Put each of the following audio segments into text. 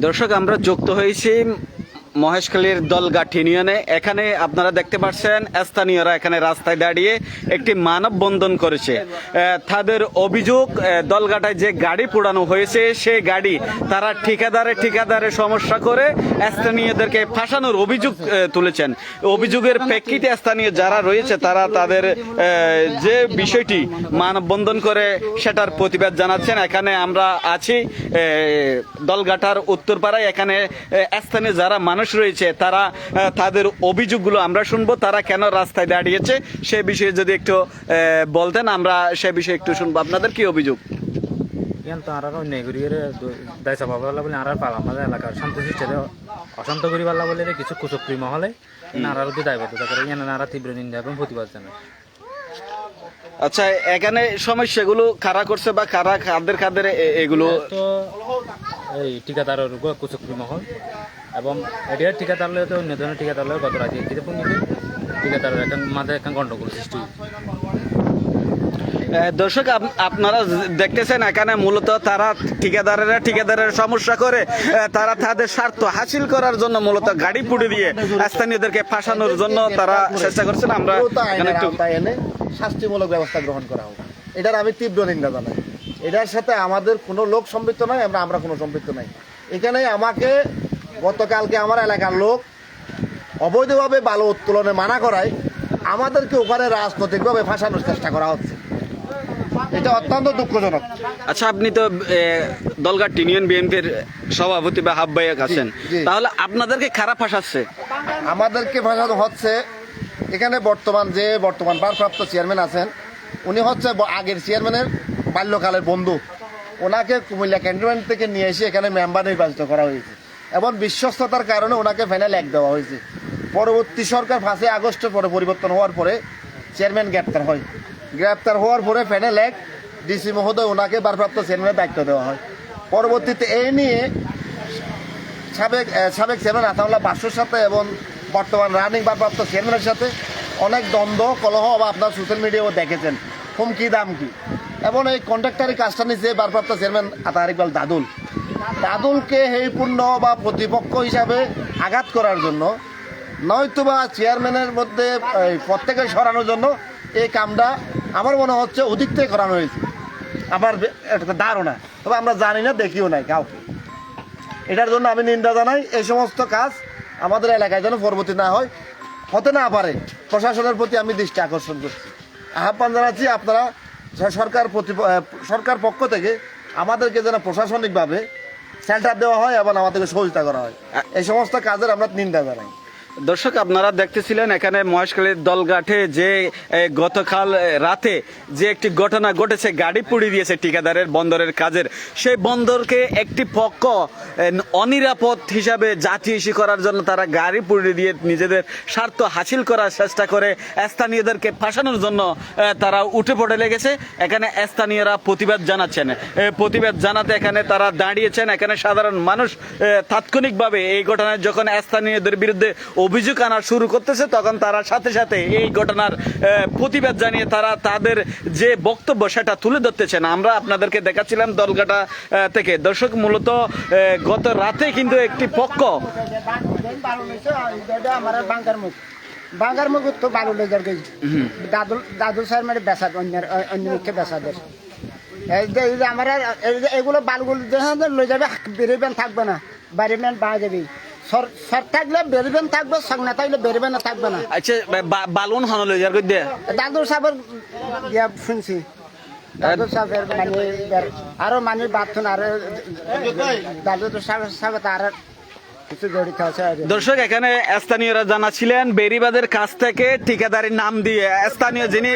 দর্শক আমরা যুক্ত হয়েছি মহেশখালীর দলগাঠ ইউনিয়নে। এখানে আপনারা দেখতে পাচ্ছেন, স্থানীয়রা এখানে রাস্তায় দাঁড়িয়ে একটি মানববন্ধন করেছে। তাদের অভিযোগ দলগাটায় যে গাড়ি পোড়ানো হয়েছে সেই গাড়ি তারা ঠিকাদারে ঠিকাদারে সমস্যা করে স্থানীয়দেরকে ফাঁসানোর অভিযোগ তুলেছেন। অভিযোগের প্রেক্ষিতে স্থানীয় যারা রয়েছে, তারা তাদের যে বিষয়টি মানববন্ধন করে সেটার প্রতিবাদ জানাচ্ছেন। এখানে আমরা আছি দলগাটার উত্তরপাড়ায়। এখানে স্থানীয় যারা মানুষ রয়েছে তারা তাদের অভিযোগগুলো আমরা শুনব তারা কেন রাস্তায় দাঁড়িয়েছে সে বিষয়ে যদি একটু বলতেন আমরা সে বিষয়ে একটু শুনব। আপনাদের কি অভিযোগ? তো আর অন্যায় করি দায় বলে আর পালা আমাদের এলাকার শান্ত অশান্ত বলে কিছু কুচক্রি মহলে নারার অতি দায়বদ্ধতা করে ইয়ান নারা তীব্র নিন্দা এবং প্রতিবাদ জানায়। আচ্ছা এখানে সমস্যাগুলো কারা করছে বা কারা এগুলো? তো এই ঠিকাদারের কুচক্রি মহল এবং এটির ঠিকাদার লয়ে তো অন্য ধরনের ঠিকাদার গত রাতে একটি পূর্ণিতে ঠিকাদারের এখন মাঝে এখন গন্ডগোল সৃষ্টি। হয়েছে। দর্শক আপ- আপনারা দেখতেছেন এখানে মূলত তারা ঠিকাদারেরা ঠিকাদারের সমস্যা করে তারা তাদের স্বার্থ হাসিল করার জন্য মূলত গাড়ি পুড়ে দিয়ে স্থানীয়দেরকে ফাঁসানোর জন্য তারা চেষ্টা করছেন। আমরা একটু শাস্তিমূলক ব্যবস্থা গ্রহণ করা হোক। এটার আমি তীব্র নিন্দা জানাই। এটার সাথে আমাদের কোনো লোক সম্পৃক্ত নয় আমরা আমরা কোনো সম্পৃক্ত নাই। এখানে আমাকে গতকালকে আমার এলাকার লোক অবৈধভাবে বালু উত্তোলনে মানা করায় আমাদেরকে ওখানে রাজনৈতিকভাবে ফাঁসানোর চেষ্টা করা হচ্ছে। এটা অত্যন্ত দুঃখজনক। আচ্ছা আপনি তো দলঘাট ইউনিয়ন বিএনপির সভাপতি বা হাব্বাইক আছেন। তাহলে আপনাদেরকে খারাপ ফাঁসাচ্ছে? আমাদেরকে ভাসানো হচ্ছে এখানে বর্তমান যে বর্তমান ভারপ্রাপ্ত চেয়ারম্যান আছেন উনি হচ্ছে আগের চেয়ারম্যানের বাল্যকালের বন্ধু। ওনাকে কুমিল্লা ক্যান্টনমেন্ট থেকে নিয়ে এসে এখানে মেম্বার নির্বাচিত করা হয়েছে। এবং বিশ্বস্ততার কারণে ওনাকে ফাইনাল এক দেওয়া হয়েছে। পরবর্তী সরকার পাঁচই আগস্টের পরে পরিবর্তন হওয়ার পরে চেয়ারম্যান গ্রেপ্তার হয়। গ্রেপ্তার হওয়ার পরে ফাইনাল এক ডিসি মহোদয় ওনাকে ভারপ্রাপ্ত চেয়ারম্যানের দায়িত্ব দেওয়া হয়। পরবর্তীতে এ নিয়ে সাবেক সাবেক চেয়ারম্যান আতাউল্লাহ বাসুর সাথে এবং বর্তমান রানিং ভারপ্রাপ্ত চেয়ারম্যানের সাথে অনেক দ্বন্দ্ব, কলহ বা আপনার সোশ্যাল মিডিয়াও দেখেছেন। হুমকি দাম কি এবং এই কন্ট্রাক্টারি কাজটা নিচ্ছে ভারপ্রাপ্ত চেয়ারম্যান আতার ইকবাল দাদুল। দাদুলকে হেয়পূর্ণ বা প্রতিপক্ষ হিসাবে আঘাত করার জন্য, নয়তোবা চেয়ারম্যানের মধ্যে প্রত্যেকে সরানোর জন্য এই কামটা আমার মনে হচ্ছে অধিক করানো হয়েছে আমার বে- একটা ধারণা তবে আমরা জানি না, দেখিও নাই কাউকে। এটার জন্য আমি নিন্দা জানাই, এই সমস্ত কাজ আমাদের এলাকায় যেন পরবর্তী না হয়, হতে না পারে। প্রশাসনের প্রতি আমি দৃষ্টি আকর্ষণ করছি। আহ্বান জানাচ্ছি আপনারা, সরকার প্রতি সরকার পক্ষ থেকে আমাদেরকে যেন প্রশাসনিকভাবে সেন্টার দেওয়া হয় এবং আমাদেরকে সহযোগিতা করা হয়। এই সমস্ত কাজের আমরা নিন্দা জানাই। দর্শক, আপনারা দেখতেছিলেন এখানে মহেশখালীর দলঘাটে যে গতকাল রাতে যে একটি ঘটনা ঘটেছে, গাড়ি পুড়িয়ে দিয়েছে ঠিকাদারের বন্দরের কাজের। সেই বন্দরকে একটি পক্ষ অনিরাপদ হিসাবে জাতীয় ইস্যু করার জন্য তারা গাড়ি পুড়িয়ে দিয়ে নিজেদের স্বার্থ হাসিল করার চেষ্টা করে স্থানীয়দেরকে ফাঁসানোর জন্য তারা উঠে পড়ে লেগেছে। এখানে স্থানীয়রা প্রতিবাদ জানাচ্ছেন। প্রতিবাদ জানাতে এখানে তারা দাঁড়িয়েছেন। এখানে সাধারণ মানুষ তাৎক্ষণিকভাবে এই ঘটনায় যখন স্থানীয়দের বিরুদ্ধে অভিযোগ আনা শুরু করতেছে, তখন তারা সাথে সাথে এই ঘটনার প্রতিবাদ জানিয়ে তারা তাদের যে বক্তব্য সেটা তুলে ধরতেছেন। আমরা আপনাদেরকে দেখাচ্ছিলাম দলগাটা থেকে। দর্শক, মূলত গত রাতে কিন্তু একটি পক্ষ বাঙ্গার মুখ তো বালু লেজার গেছি দাদুল দাদুল স্যার মানে বেসা অন্য অন্য মুখে বেসাদের আমার এগুলো বালুগুলো দেখেন লই যাবে বেরোবেন থাকবে না। বেরোবেন বা যাবে সর সর থাকলে বেরোবেন থাকবে সঙ্গ না থাকলে বেরোবেন না থাকবে না। আচ্ছা বালুন হন লই যার দিয়ে দাদুর সাহেবের ইয়া শুনছি। দাদুর সাহেবের মানে আরও মানে বাথরুম আরও দাদুর সাহেবের সাহেব আর দর্শক, এখানে স্থানীয়রা জানাছিলেন বেরিবাদের কাছ থেকে ঠিকাদারির নাম দিয়ে স্থানীয় যিনি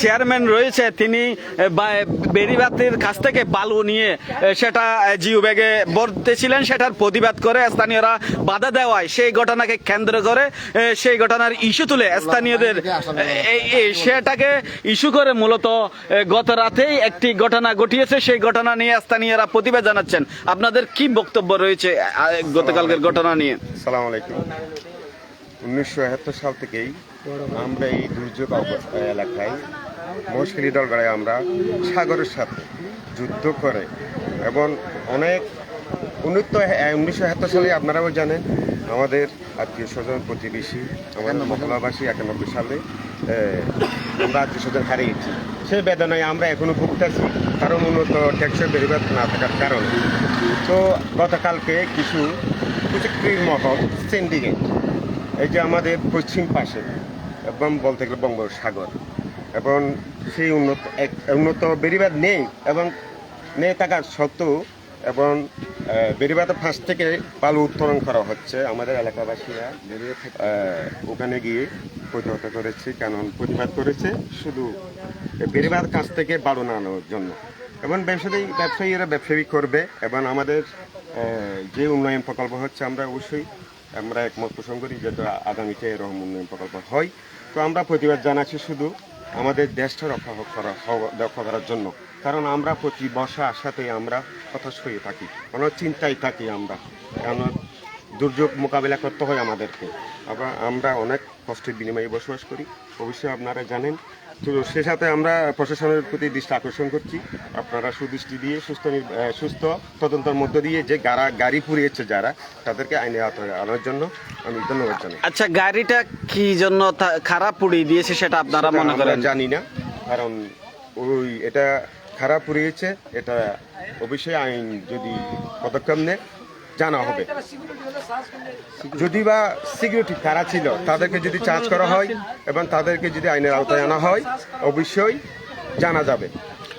চেয়ারম্যান রয়েছে, তিনি বেরিবাদের কাছ থেকে বালু নিয়ে সেটা জিও ব্যাগে ভরতেছিলেন সেটার প্রতিবাদ করে স্থানীয়রা বাধা দেওয়ায় সেই ঘটনাকে কেন্দ্র করে সেই ঘটনার ইস্যু তুলে স্থানীয়দের সেটাকে ইস্যু করে মূলত গত রাতেই একটি ঘটনা ঘটিয়েছে, সেই ঘটনা নিয়ে স্থানীয়রা প্রতিবাদ জানাচ্ছেন। আপনাদের কি বক্তব্য রয়েছে গতকালকের ঘটনা নিয়ে। সালাম আলাইকুম। উনিশশো একাত্তর সাল থেকেই আমরা এই দুর্যোগ এলাকায় মহেশখালী দলগড়ায় আমরা সাগরের সাথে যুদ্ধ করে এবং অনেক উন্নত উনিশশো একাত্তর সালে আপনারাও জানেন, আমাদের আত্মীয় স্বজন, প্রতিবেশী, আমাদের মহলাবাসী একানব্বই সালে আমরা আত্মীয় স্বজন হারিয়েছি। সেই বেদনায় আমরা এখনও ভুগতেছি কারণ উন্নত টেকসই বেরিবাদ না থাকার কারণে। তো গতকালকে কিছু কুচক্রির মহল সিন্ডিকেট এই যে আমাদের পশ্চিম পাশে, এবং বলতে গেলে বঙ্গোপসাগর, এবং সেই উন্নত, এক, উন্নত বেরিবাদ নেই, এবং নেই থাকার সত্ত্বেও, এবং বেরিবাদের ফাঁস থেকে বালু উত্তোলন করা হচ্ছে। আমাদের এলাকাবাসীরা ওখানে গিয়ে প্রতিহত করেছে, কারণ প্রতিবাদ করেছে। শুধু বেরিবাদ কাছ থেকে বালু নামানোর জন্য। এবং ব্যবসায়ী ব্যবসায়ীরা ব্যবসায়ী করবে এবং আমাদের যে উন্নয়ন প্রকল্প হচ্ছে আমরা অবশ্যই আমরা একমত পোষণ করি যাতে আগামীতে এরকম উন্নয়ন প্রকল্প হয়। তো আমরা প্রতিবাদ জানাচ্ছি শুধু আমাদের দেশটা রক্ষা করা রক্ষা করার জন্য। কারণ আমরা প্রতি বর্ষা আসাতেই আমরা হতাশ হয়ে থাকি। কোনো চিন্তায় থাকি আমরা। কারণ দুর্যোগ মোকাবিলা করতে হয় আমাদেরকে। আবার আমরা অনেক কষ্টের বিনিময়ে বসবাস করি। অবশ্যই আপনারা জানেন তো সে সাথে আমরা প্রশাসনের প্রতি দৃষ্টি আকর্ষণ করছি। আপনারা সুদৃষ্টি দিয়ে সুস্থ সুস্থ তদন্তের মধ্য দিয়ে যে গাড়া গাড়ি পুড়িয়েছে যারা তাদেরকে আইনে আনার জন্য আমি ধন্যবাদ জানাই। আচ্ছা গাড়িটা কি জন্য খারাপ পুড়িয়ে দিয়েছে সেটা আপনারা মনে করেন? জানি না কারণ ওই এটা খারাপ পুড়িয়েছে এটা অবশ্যই আইন যদি পদক্ষেপ নেয় জানা হবে। যদি বা সিকিউরিটি কারা ছিল তাদেরকে যদি চার্জ করা হয় এবং তাদেরকে যদি আইনের আওতায় আনা হয় অবশ্যই জানা যাবে।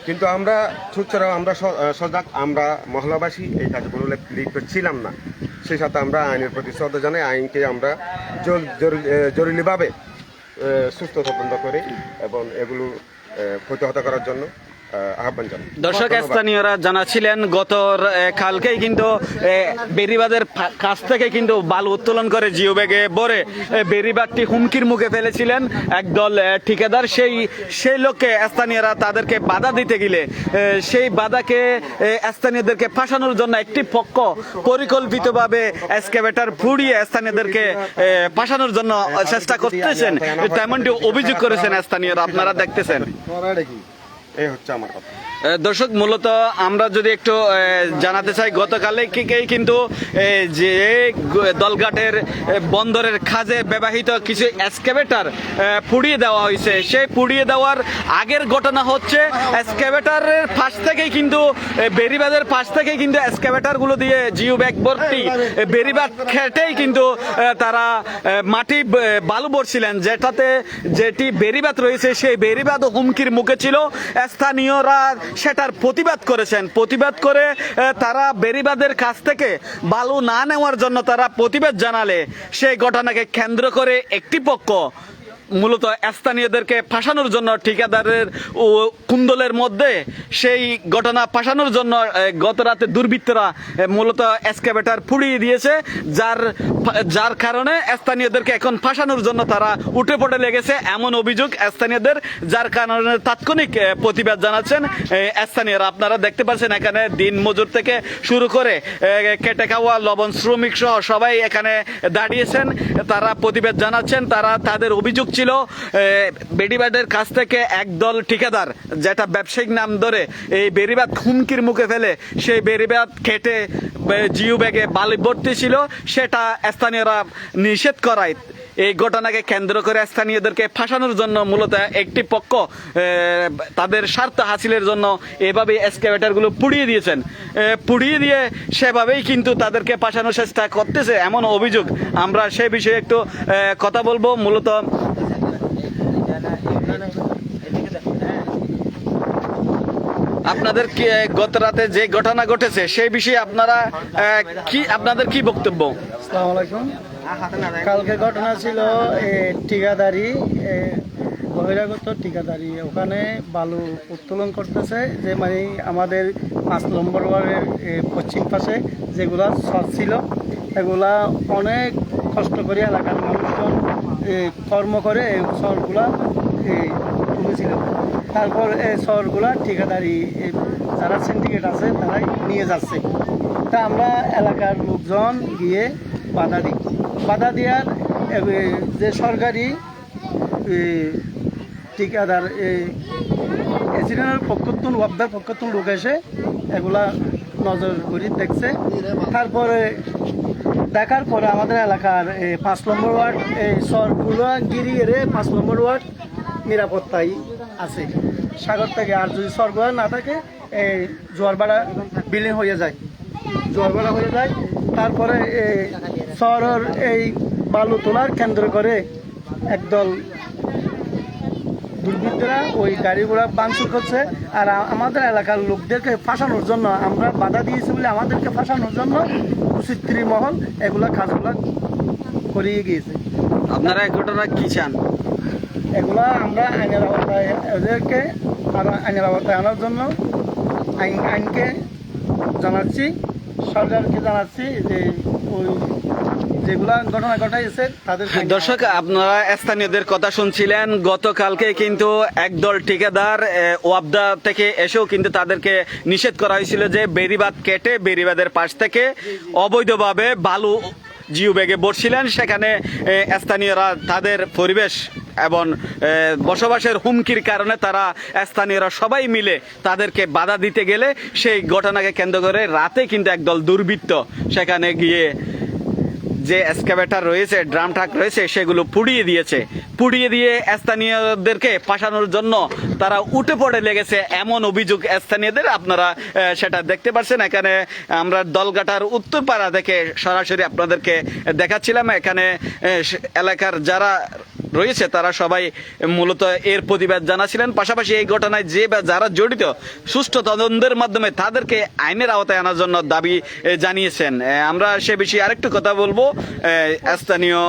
কিন্তু আমরা সুতরাং আমরা সজাগ আমরা মহলাবাসী এই কাজগুলো লিপ্ত ছিলাম না। সেই সাথে আমরা আইনের প্রতি শ্রদ্ধা জানাই আইনকে আমরা জরুরিভাবে সুস্থ তদন্ত করে এবং এগুলো প্রতিহত করার জন্য আহ্বান জানাই। দর্শক স্থানীয়রা জানাচ্ছিলেন গত কালকেই কিন্তু বেরিবাদের কাছ থেকে কিন্তু বালু উত্তোলন করে জিও ব্যাগে এ, বেরিবাদটি হুমকির মুখে ফেলেছিলেন একদল ঠিকাদার। সেই সেই লোককে স্থানীয়রা তাদেরকে বাধা দিতে গেলে সেই বাধাকে স্থানীয়দেরকে ফাঁসানোর জন্য একটি পক্ষ পরিকল্পিতভাবে এসকেভেটার ফুড়িয়ে স্থানীয়দেরকে ফাঁসানোর জন্য চেষ্টা করতেছেন। তেমনটি অভিযোগ করেছেন স্থানীয়রা আপনারা দেখতেছেন। এই হচ্ছে আমার কথা। দর্শক, মূলত আমরা যদি একটু জানাতে চাই, গতকালে কিন্তু যে দলঘাটের বন্দরের খাজে ব্যবহৃত কিছু এসকেভেটার পুড়িয়ে দেওয়া হয়েছে। সেই পুড়িয়ে দেওয়ার আগের ঘটনা হচ্ছে, এসকেভেটারের পাশ থেকেই কিন্তু বেরিবাদের পাশ থেকেই কিন্তু এসকেভেটারগুলো দিয়ে জিও ব্যাগ ভর্তি বেরিবাদ খেটেই কিন্তু তারা মাটি বালু ভরছিলেন। যেটাতে যেটি বেরিবাদ রয়েছে, সেই বেরিবাদ হুমকির মুখে ছিল। স্থানীয়রা সেটার প্রতিবাদ করেছেন। প্রতিবাদ করে তারা বেরিবাদের কাছ থেকে বালু না নেওয়ার জন্য তারা প্রতিবাদ জানালে। সেই ঘটনাকে কেন্দ্র করে একটি পক্ষ মূলত স্থানীয়দেরকে ফাঁসানোর জন্য, ঠিকাদারের কুন্দলের মধ্যে সেই ঘটনা ফাঁসানোর জন্য গত রাতে দুর্বৃত্তরা মূলত এসকেভেটার পুড়িয়ে দিয়েছে, যার যার কারণে স্থানীয়দেরকে এখন ফাঁসানোর জন্য তারা উঠে পড়ে লেগেছে। এমন অভিযোগ স্থানীয়দের, যার কারণে তাৎক্ষণিক প্রতিবাদ জানাচ্ছেন স্থানীয়রা। আপনারা দেখতে পাচ্ছেন এখানে দিন মজুর থেকে শুরু করে কেটে খাওয়া, লবণ শ্রমিক সহ সবাই এখানে দাঁড়িয়েছেন। তারা প্রতিবাদ জানাচ্ছেন, তারা তাদের অভিযোগ ছিল বেড়িবাদের কাছ থেকে একদল ঠিকাদার, যেটা ব্যবসায়িক নাম ধরে এই বেড়িবাদ হুমকির মুখে ফেলে, সেই বেড়িবাদ কেটে জিও ব্যাগে বালি ভর্তি ছিল, সেটা স্থানীয়রা নিষেধ করায়। এই ঘটনাকে কেন্দ্র করে স্থানীয়দেরকে ফাঁসানোর জন্য মূলত একটি পক্ষ তাদের স্বার্থ হাসিলের জন্য এভাবে এসকেভেটারগুলো পুড়িয়ে দিয়েছেন। পুড়িয়ে দিয়ে সেভাবেই কিন্তু তাদেরকে ফাঁসানোর চেষ্টা করতেছে, এমন অভিযোগ। আমরা সে বিষয়ে একটু কথা বলব। মূলত আপনাদের কি গত রাতে যে ঘটনা ঘটেছে, সেই বিষয়ে আপনারা কি, আপনাদের কি বক্তব্য? আসসালামু আলাইকুম। কালকে ঘটনা ছিল ঠিকাদারি বহিরাগত ঠিকাদারি। ওখানে বালু উত্তোলন করতেছে, যে মানে আমাদের পাঁচ নম্বর ওয়ার্ডের পশ্চিম পাশে যেগুলা সর ছিল, এগুলা অনেক কষ্ট করে এলাকার মানুষজন কর্ম করে, এই সরগুলা তুলেছিল তারপর এই শহরগুলা ঠিকাদারি যারা সিন্ডিকেট আছে, তারাই নিয়ে যাচ্ছে। তা আমরা এলাকার লোকজন গিয়ে বাধা দিই। বাধা দেওয়ার যে সরকারি ঠিকাদার এই এসিডেন্টের পক্ষতুন ওয়াবদার পক্ষতুন লোক এসে এগুলা নজর করি দেখছে। তারপরে দেখার পরে আমাদের এলাকার পাঁচ নম্বর ওয়ার্ড এই সরগুলো গিরিয়ে পাঁচ নম্বর ওয়ার্ড নিরাপত্তাই আছে। সাগর থেকে আর যদি সরগুলো না থাকে, এই জোয়ারবাড়া বিলীন হয়ে যায়। জোয়ারবাড়া হয়ে যায়, তারপরে এই শহরের এই বালু তোলার কেন্দ্র করে একদল দুর্বৃত্তরা ওই গাড়িগুলা ভাঙচুর করছে। আর আমাদের এলাকার লোকদেরকে ফাঁসানোর জন্য, আমরা বাধা দিয়েছি বলে আমাদেরকে ফাঁসানোর জন্য কুচিত্রী মহল এগুলা কাজগুলা করিয়ে গিয়েছে। আপনারা ঘটনা কি চান? এগুলা আমরা আইনের আওতায় এদেরকে আরও আইনের আওতায় আনার জন্য আইন আইনকে জানাচ্ছি, সরকারকে জানাচ্ছি যে ওই যেগুলা ঘটনা তাদের দর্শক, আপনারা স্থানীয়দের কথা শুনছিলেন। গতকালকে কিন্তু একদল ঠিকাদার ওয়াবদা থেকে এসেও কিন্তু তাদেরকে নিষেধ করা হয়েছিল যে বেরিবাদ কেটে বেরিবাদের পাশ থেকে অবৈধভাবে বালু জিও ব্যাগে বসছিলেন। সেখানে স্থানীয়রা তাদের পরিবেশ এবং বসবাসের হুমকির কারণে তারা স্থানীয়রা সবাই মিলে তাদেরকে বাধা দিতে গেলে সেই ঘটনাকে কেন্দ্র করে রাতে কিন্তু একদল দুর্বৃত্ত সেখানে গিয়ে যে এক্সকাভেটার রয়েছে, ড্রাম ট্রাক রয়েছে, সেগুলো পুড়িয়ে দিয়েছে। পুড়িয়ে দিয়ে স্থানীয়দেরকে পাঠানোর জন্য তারা উঠে পড়ে লেগেছে এমন অভিযোগ স্থানীয়দের। আপনারা সেটা দেখতে পাচ্ছেন। এখানে আমরা দলগাটার উত্তরপাড়া থেকে সরাসরি আপনাদেরকে দেখাচ্ছিলাম। এখানে এলাকার যারা রয়েছে, তারা সবাই মূলত এর প্রতিবাদ জানাছিলেন। পাশাপাশি এই ঘটনায় যে বা যারা জড়িত, সুষ্ঠু তদন্তের মাধ্যমে তাদেরকে আইনের আওতায় আনার জন্য দাবি জানিয়েছেন। আমরা সে বিষয়ে আরেকটু কথা বলব। স্থানীয়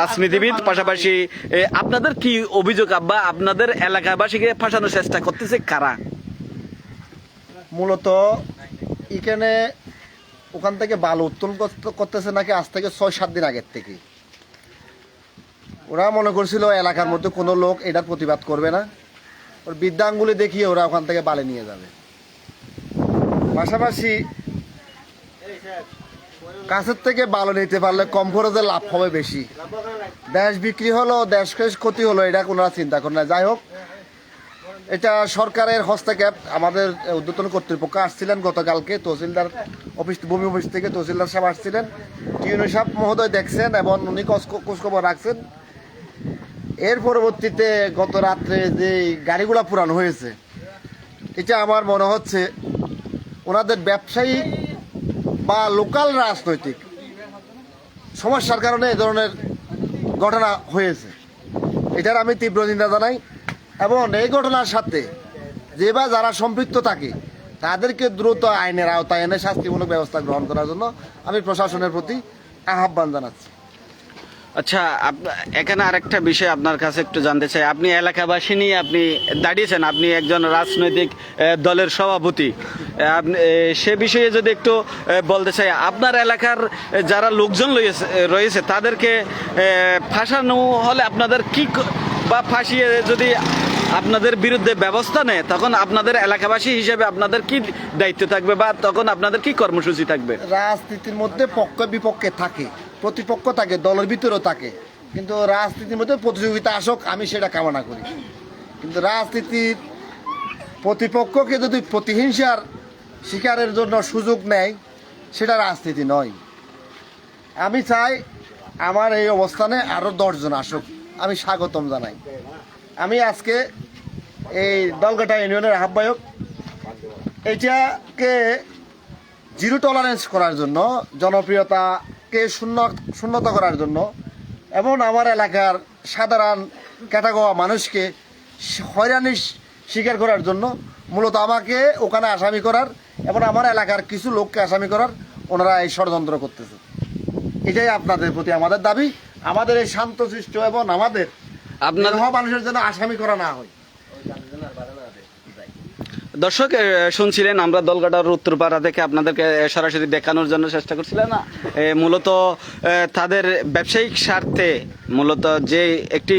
রাজনীতিবিদ, পাশাপাশি আপনাদের কি অভিযোগ বা আপনাদের এলাকাবাসীকে ফাঁসানোর চেষ্টা করতেছে কারা? মূলত এখানে ওখান থেকে বালু উত্তোলন করতেছে নাকি আজ থেকে ছয়, সাত দিন আগের থেকে। ওরা মনে করছিল এলাকার মধ্যে কোনো লোক এটার প্রতিবাদ করবে না। ওর বিদ্যাঙ্গুলি দেখিয়ে ওরা ওখান থেকে বালে নিয়ে যাবে। পাশাপাশি কাছের থেকে বালু নিতে পারলে কম খরচে লাভ হবে বেশি। দেশ বিক্রি হলো, দেশ ক্ষতি হলো, এটা কোনোরা চিন্তা করে না। যাই হোক, এটা সরকারের হস্তক্ষেপ। আমাদের উদ্যোতন কর্তৃপক্ষ আসছিলেন গতকালকে, তহসিলদার অফিস, ভূমি অফিস থেকে তহসিলদার সাহেব আসছিলেন। টিউনি সাহেব মহোদয় দেখছেন এবং উনি খোঁজ- খোঁজখবর রাখছেন। এর পরবর্তীতে গত রাত্রে যে গাড়িগুলো পুরানো হয়েছে, এটা আমার মনে হচ্ছে ওনাদের ব্যবসায়ী বা লোকাল রাজনৈতিক সমস্যার কারণে এ ধরনের ঘটনা হয়েছে। এটার আমি তীব্র নিন্দা জানাই এবং এই ঘটনার সাথে যে বা যারা সম্পৃক্ত থাকে, তাদেরকে দ্রুত আইনের আওতায় এনে শাস্তিমূলক ব্যবস্থা গ্রহণ করার জন্য আমি প্রশাসনের প্রতি আহ্বান জানাচ্ছি। আচ্ছা এখানে আরেকটা বিষয় আপনার কাছে একটু জানতে চাই। আপনি এলাকাবাসী নিয়ে আপনি দাঁড়িয়েছেন, আপনি একজন রাজনৈতিক দলের সভাপতি। সে বিষয়ে যদি একটু বলতে চাই, আপনার এলাকার যারা লোকজন রয়েছে তাদেরকে ফাঁসানো হলে আপনাদের কি, বা ফাঁসিয়ে যদি আপনাদের বিরুদ্ধে ব্যবস্থা নেয়, তখন আপনাদের এলাকাবাসী হিসেবে আপনাদের কি দায়িত্ব থাকবে বা তখন আপনাদের কি কর্মসূচি থাকবে? রাজনীতির মধ্যে পক্ষ বিপক্ষে থাকে। প্রতিপক্ষ থাকে, দলের ভিতরেও থাকে। কিন্তু রাজনীতির মধ্যে প্রতিযোগিতা আসক, আমি সেটা কামনা করি। কিন্তু রাজনীতির প্রতিপক্ষকে যদি প্রতিহিংসার শিকারের জন্য সুযোগ নেয়, সেটা রাজনীতি নয়। আমি চাই আমার এই অবস্থানে আরও দশজন আসুক, আমি স্বাগতম জানাই। আমি আজকে এই দলগাটা ইউনিয়নের আহ্বায়ক। এইটাকে জিরো টলারেন্স করার জন্য জনপ্রিয়তাকে শূন্য শূন্যতা করার জন্য। এবং আমার এলাকার সাধারণ ক্যাটাগোয়া মানুষকে হয়রানির স্বীকার করার জন্য মূলত আমাকে ওখানে আসামি করার এবং আমার এলাকার কিছু লোককে আসামি করার ওনারা এই ষড়যন্ত্র করতেছে। এটাই আপনাদের প্রতি আমাদের দাবি। আমাদের এই শান্ত শান্তশিষ্ট এবং আমাদের আপনার মানুষের জন্য আসামি করা না হয়। দর্শক শুনছিলেন আমরা দলগাটার উত্তরপাড়া থেকে আপনাদেরকে সরাসরি দেখানোর জন্য চেষ্টা করছিলাম। না মূলত তাদের ব্যবসায়িক স্বার্থে মূলত যে একটি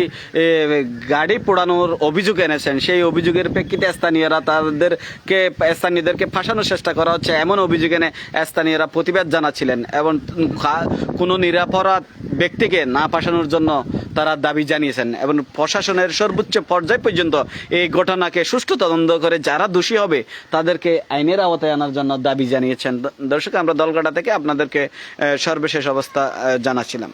গাড়ি পোড়ানোর অভিযোগ এনেছেন, সেই অভিযোগের প্রেক্ষিতে স্থানীয়রা তাদেরকে, স্থানীয়দেরকে ফাঁসানোর চেষ্টা করা হচ্ছে। এমন অভিযোগ এনে স্থানীয়রা প্রতিবাদ জানাচ্ছিলেন এবং কোনো নিরাপরাধ ব্যক্তিকে না পাঠানোর জন্য তারা দাবি জানিয়েছেন এবং প্রশাসনের সর্বোচ্চ পর্যায় পর্যন্ত এই ঘটনাকে সুষ্ঠু তদন্ত করে যারা দোষী হবে, তাদেরকে আইনের আওতায় আনার জন্য দাবি জানিয়েছেন। দর্শক, আমরা দলগাটা থেকে আপনাদেরকে সর্বশেষ অবস্থা জানাচ্ছিলাম।